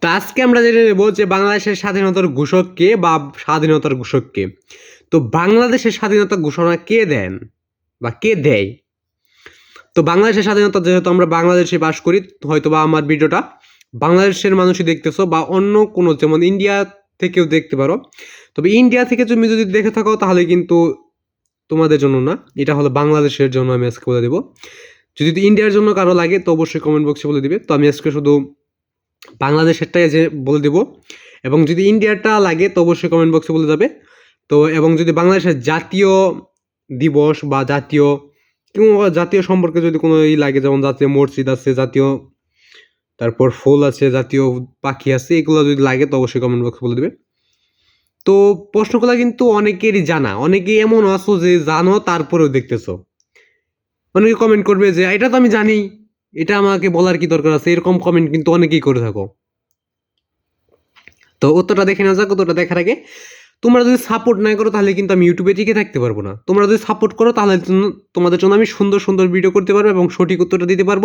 তো আজকে আমরা জেনে নেব যে বাংলাদেশের স্বাধীনতার ঘোষক কে বা স্বাধীনতার ঘোষক কে। তো বাংলাদেশের স্বাধীনতা ঘোষণা কে দেন বা কে দেয়? তো বাংলাদেশের স্বাধীনতা যেহেতু আমরা বাংলাদেশে বাস করি হয়তো বা আমার ভিডিওটা বাংলাদেশের মানুষই দেখতেছো বা অন্য কোনো, যেমন ইন্ডিয়া থেকেও দেখতে পারো। তবে ইন্ডিয়া থেকে তুমি যদি দেখে থাকো, তাহলে কিন্তু তোমাদের জন্য না, এটা হলো বাংলাদেশের জন্য আমি আজকে বলে দেবো। যদি ইন্ডিয়ার জন্য কারও লাগে, তো অবশ্যই কমেন্ট বক্সে বলে দিবে। তো আমি আজকে শুধু বাংলাদেশেরটাই যে বলে দেবো। এবং যদি ইন্ডিয়ারটা লাগে, তো অবশ্যই কমেন্ট বক্সে বলে যাবে। তো, এবং যদি বাংলাদেশের জাতীয় দিবস বা জাতীয় কিংবা জাতীয় সম্পর্কে যদি কোনো ই লাগে, যেমন জাতীয় মসজিদ আছে, জাতীয় তারপর ফুল আছে, জাতীয় পাখি আছে, এগুলো যদি লাগে, তো অবশ্যই কমেন্ট বক্সে বলে দেবে। তো, প্রশ্নগুলো কিন্তু অনেকেরই জানা। অনেকেই এমন আছো যে জানো, তারপরেও দেখতেছো। অনেকে কমেন্ট করবে যে, এটা তো আমি জানি। এটা আমাকে বলার কি দরকার আছে? এরকম কমেন্ট কিন্তু অনেকেই করে থাকো। তো উত্তরটা দেখে নেওয়া যাক, উত্তরটা দেখার আগে তোমরা যদি সাপোর্ট না করো তাহলে কিন্তু আমি ইউটিউবে টিকে থাকতে পারব না। তোমরা যদি সাপোর্ট করো তাহলে তোমাদের জন্য আমি সুন্দর সুন্দর ভিডিও করতে পারব এবং সঠিক উত্তরটা দিতে পারব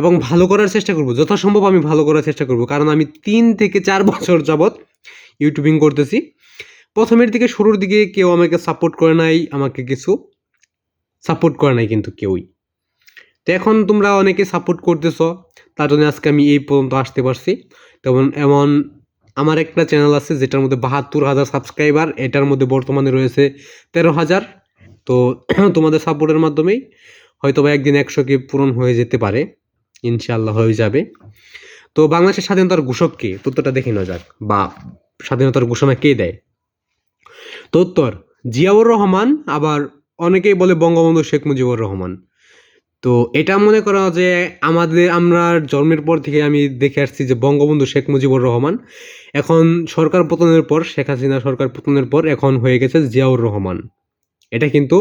এবং ভালো করার চেষ্টা করব। যথাসম্ভব আমি ভালো করার চেষ্টা করব, কারণ আমি তিন থেকে চার বছর যাবৎ ইউটিউবিং করতেছি। প্রথমের দিকে শুরুর দিকে কেউ আমাকে সাপোর্ট করে নাই, আমাকে কিছু সাপোর্ট করে নাই কিন্তু কেউই। তো এখন তোমরা অনেকে সাপোর্ট করতেছো তার জন্য আজকে আমি এই পর্যন্ত আসতে পারছি। তেমন এমন আমার একটা চ্যানেল আছে যেটার মধ্যে বাহাত্তর হাজার সাবস্ক্রাইবার এটার মধ্যে বর্তমানে রয়েছে তেরো হাজার। তো তোমাদের সাপোর্টের মাধ্যমেই হয়তো বা একদিন একশো কে পূরণ হয়ে যেতে পারে ইনশাল্লাহ হয়ে যাবে। তো বাংলাদেশের স্বাধীনতার ঘোষক কে? তথ্যটা দেখে নেওয়া যাক। বা স্বাধীনতার ঘোষণা কে দেয়? তো উত্তর, জিয়াউর রহমান, আবার অনেকেই বলে বঙ্গবন্ধু শেখ মুজিবুর রহমান। তো এটা মনে করা যে আমাদের, আমরা জন্মের পর থেকে আমি দেখে আসছি যে বঙ্গবন্ধু শেখ মুজিবুর রহমান, এখন সরকার পতনের পর, শেখ হাসিনা সরকার পতনের পর এখন হয়ে গেছে জিয়াউর রহমান। এটা কিন্তু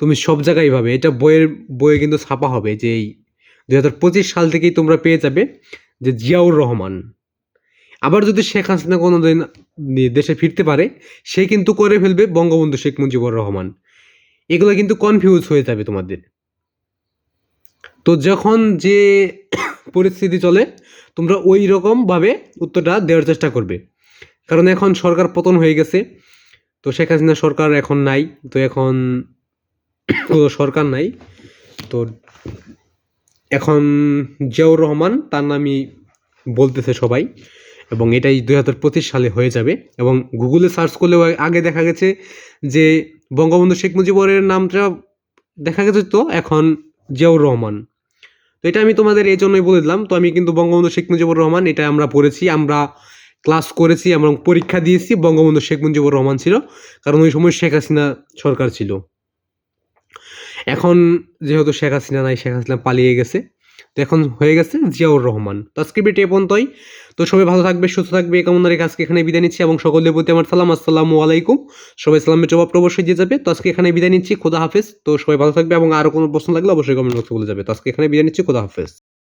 তুমি সব জায়গায় পাবে এটা বইয়ের, বইয়ে কিন্তু ছাপা হবে যে এই দুই হাজার পঁচিশ সাল থেকেই তোমরা পেয়ে যাবে যে জিয়াউর রহমান। আবার যদি শেখ হাসিনা কোনো দিন দেশে ফিরতে পারে, সে কিন্তু করে ফেলবে বঙ্গবন্ধু শেখ মুজিবুর রহমান। এগুলো কিন্তু কনফিউজ হয়ে যাবে তোমাদের। তো যখন যে পরিস্থিতি চলে, তোমরা ওই রকমভাবে উত্তরটা দেওয়ার চেষ্টা করবে। কারণ এখন সরকার পতন হয়ে গেছে, তো শেখ হাসিনা সরকার এখন নাই, তো এখন কোনো সরকার নাই। তো এখন জিয়াউর রহমান তার নামই বলতেছে সবাই, এবং এটাই দুই হাজার পঁচিশ সালে হয়ে যাবে। এবং গুগলে সার্চ করলেও আগে দেখা গেছে যে বঙ্গবন্ধু শেখ মুজিবরের নামটা দেখা গেছে তো, এখন জিয়াউর রহমান। তো এটা আমি তোমাদের এই জন্যই বলে দিলাম। তো আমি কিন্তু বঙ্গবন্ধু শেখ মুজিবুর রহমান, এটা আমরা পড়েছি, আমরা ক্লাস করেছি এবং পরীক্ষা দিয়েছি, বঙ্গবন্ধু শেখ মুজিবুর রহমান ছিল, কারণ ওই সময় শেখ হাসিনা সরকার ছিল। এখন যেহেতু শেখ হাসিনা নাই, শেখ হাসিনা পালিয়ে গেছে তো এখন হয়ে গেছে জিয়াউর রহমান। তো আজকে ভিডিও পন্তই তো সবাই ভালো থাকবে, সুস্থ থাকবে, এই কামনা রেখে আজকে এখানে বিদায় নিচ্ছি এবং সকলের প্রতি আমার সালাম। আসসালামু আলাইকুম। সবাই সালামের জবাব অবশ্যই দিয়ে যাবে। তো আজকে এখানে বিদায় নিচ্ছি। খোদা হাফেজ। তো সবাই ভালো থাকবে এবং আরও কোনো প্রশ্ন লাগলে অবশ্যই কমেন্ট বক্সে বলে যাবে। তো আজকে এখানে বিদায় নিচ্ছি। খোদা হাফেজ।